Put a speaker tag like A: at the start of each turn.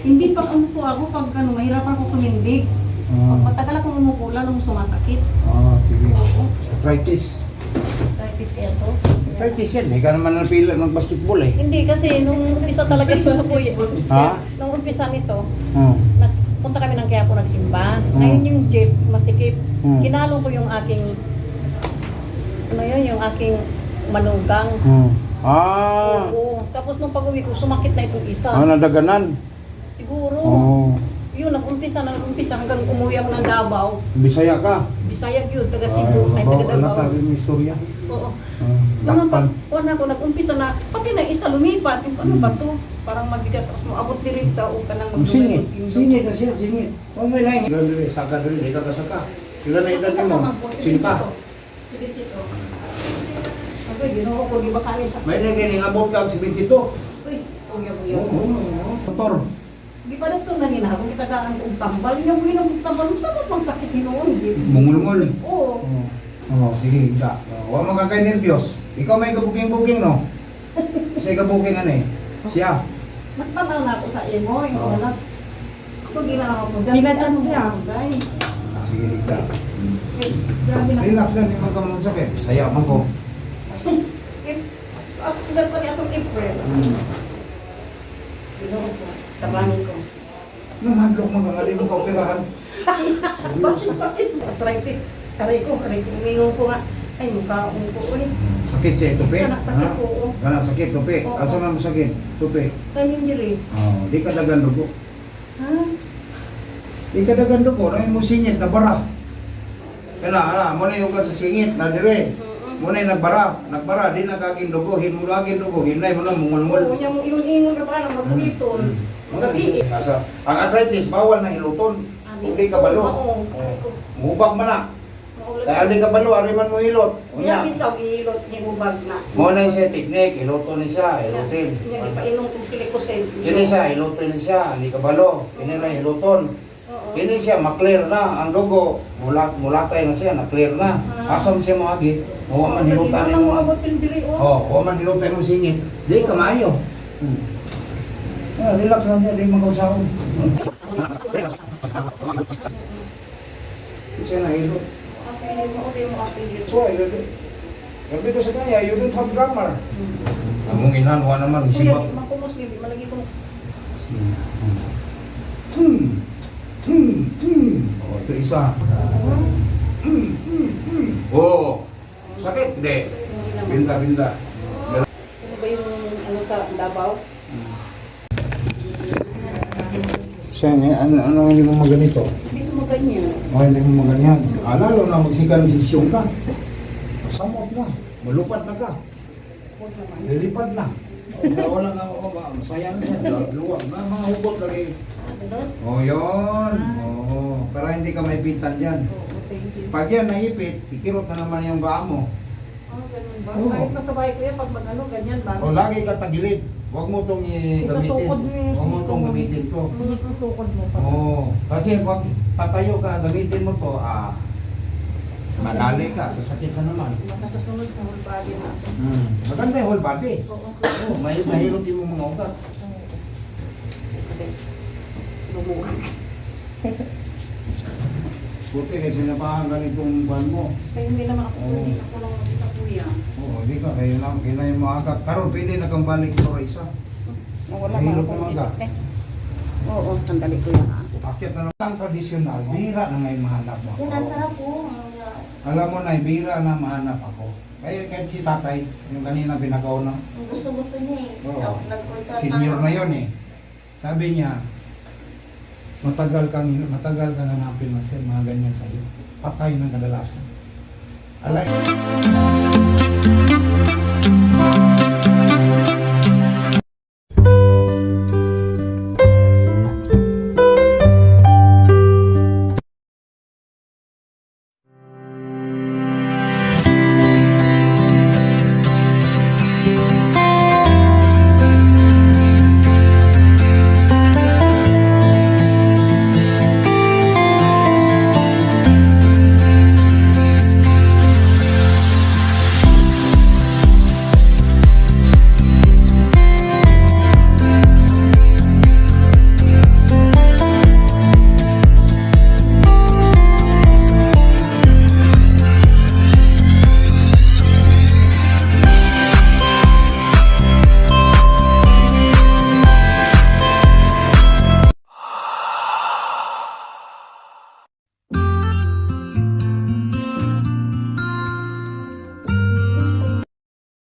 A: Hindi pag umupo ako, pag ano, mahirapan ako tumindig. Pag
B: Ah,
A: matagal akong umupo, lalong sumasakit.
B: ah, sige.
A: Oo.
B: Arthritis.
A: Arthritis kaya to.
B: Arthritis yan. Hindi ka naman napila ng basketball eh.
A: Hindi kasi nung umpisa talaga ito kuya.
B: Ha?
A: Nung umpisa nito,
B: Oh.
A: nags, punta kami ng Quiapo nagsimba.
B: Hmm.
A: Ngayon yung jeep, masikip.
B: Hmm.
A: Kinalo ko yung aking, ano yun, yung aking manugang.
B: Oh. Ah.
A: Oo. Tapos nung pag-uwi ko, sumakit na itong isa.
B: Ah, nadaganan.
A: Siguro.
B: Oh.
A: Yun, nag-umpisa, nag-umpisa hanggang umuwi ako ng Davao.
B: Bisaya ka.
A: Bisaya yun, taga Cebu, ay taga
B: Wala
A: Davao.
B: tayo may istorya.
A: Oo.
B: Ah,
A: Nung
B: lakpan.
A: pag, wala ako, nag-umpisa na, pati na isa lumipat. Yung Ano
B: Hmm.
A: ba to? Parang mabigat. Tapos moabot din rin sa o ka nang
B: Ang singit. Singit na siya, singit. Huwag may laing. Ilan dili, saka dili, ikaw kasaka. Ilan na edad mo? Sinta.
A: Sige, tito. Sabi, ginoo ko, di ba kami sa...
B: May naging abot ka 72.
A: Uy, uya mo
B: Oo,
A: yun.
B: oo, oo. Motor.
A: Di ba dito na hinahapon kita kaan kong tambal? Yung mo yung tambal, saan mo pang sakit hinoon?
B: Mungulngul.
A: Oo.
B: Oo. Oh, sige, da. Huwag mo kang nervyos. Ikaw may kabuking-buking, no? Kasi kabuking ano eh. Siya.
A: Nagpanaw na ako sa imo, yung
B: Oo.
A: wala. Ako ginawa ko.
C: Pinatan siya.
B: Ah, Sige, higda. Relax lang, hindi man ka sakit. Saya man ko.
A: Eh, sulat pa ni atong April.
B: Hmm.
A: Ginoo ko. Tabangin ko.
B: Nung handlok mo nga, hindi mo ka operahan.
A: Bakit sakit? Arthritis. Aray ko, aray ko. Umingon ko nga. Ay, mukha akong ko. Uy,
B: Sakit siya, tupi.
A: Kanak sakit ko. oh.
B: Kanak sakit, tupi.
A: Oo.
B: Asa man mo sakit? Tupi.
A: Kanyang diri.
B: Oh, di ka dagan dugo.
A: Ha?
B: Di ka dagan dugo, na mo singit na bara. Kaya ala, mo na yung ka sa singit na dire. Mo na yung nagbara, nagbara, di na kaging dugo, hin mo laging dugo, hinay mo na
A: Oo,
B: mungulngul.
A: yung ingon-ingon ka pa ng mabuliton. Magabi.
B: Asa, ang arthritis, bawal na hiluton. Kung di ka balo.
A: Oo.
B: Oh. Man na.
A: Maulat.
B: Dahil di ka balo, ariman mo hilot.
A: Niya
B: Unya.
A: bitaw ihilot ni ubag na.
B: Mo na siya teknik, hiluton ni siya, hilutin.
A: Niya ipainom kong silikosen.
B: Kini siya, hilutin ni siya, hindi ka balo. Kini na hiluton. Kini siya, maklear na ang dugo. Mulat, mulatay na siya, na.
A: Ah.
B: Asam siya mo agi. Huwag man hilutan
A: Hindi mo
B: mo.
A: oh.
B: Huwag man hilutan mo singit. Di ka maayo. Hmm. Ah, relax lang siya, di magkausahon. Siya na hilot.
A: Okay, mo okay mo okay.
B: That's why, sabi ko sa kanya, you don't have grammar. Among inanwa naman,
A: Kuya, di makumos gibi, malagi ko.
B: Hmm. Hmm. Hmm. Oh, ito isa. Hmm. Hmm. Hmm. Oh. Sakit? Hindi. Binda, binda.
A: Ano ba yung ano sa Davao?
B: Siya, ano, ano hindi mo maganito?
A: Hindi mo ganyan.
B: O hindi mo maganyan. Ah, lalo na magsikan sisyon ka. Samot na. Malupad na ka. Lilipad na. Oh, wala nga ako ba? Masaya na siya. Luwag na mga hubot lagi.
A: Ano?
B: Oh, yun. Oo. Para hindi ka maipitan dyan.
A: Oo, thank you.
B: Pag yan naipit, ikirot na naman yung baa mo.
A: Oh, ganun ba?
B: Oo.
A: Kahit masabay ko yan, pag mag ano, ganyan ba?
B: O lagi ka tagilid. Huwag mo itong gamitin.
C: Itutukod mo yung
B: Huwag mo itong gamitin to.
C: Mo pa.
B: Oo. Kasi pag tatayo ka, gamitin mo to, ah, madali ka, sasakit na naman.
A: Makasasunod sa whole body natin.
B: Hmm. Maganda yung whole body.
A: Oo.
B: Oo, may mahirap din mo mga ugat.
A: Okay. Lumuwas.
B: Buti kasi sinapahan ganitong ban mo.
A: Kaya hindi naman ako
B: Oo.
A: pwede ako lang makita kuya.
B: Oo, hindi ka, kaya na, kaya na yung mga ugat. Karoon, pwede na kang balik sa isa.
A: Wala
B: Mahirap
A: pa akong ikot eh. Oo, sandali ko yan ha.
B: Akit na naman ang tradisyonal, bihira na ngayon mahanap mo.
D: Yan, ang sarap po. Ang,
B: Alam mo na, bihira na mahanap ako. Kaya kahit si tatay, yung kanina binagaw na,
D: gusto-gusto niya eh.
B: Oo. Senior na yon eh. Sabi niya, matagal kang matagal kang hanapin na sir, mga ganyan sa'yo. Patay ng kadalasan. Alay.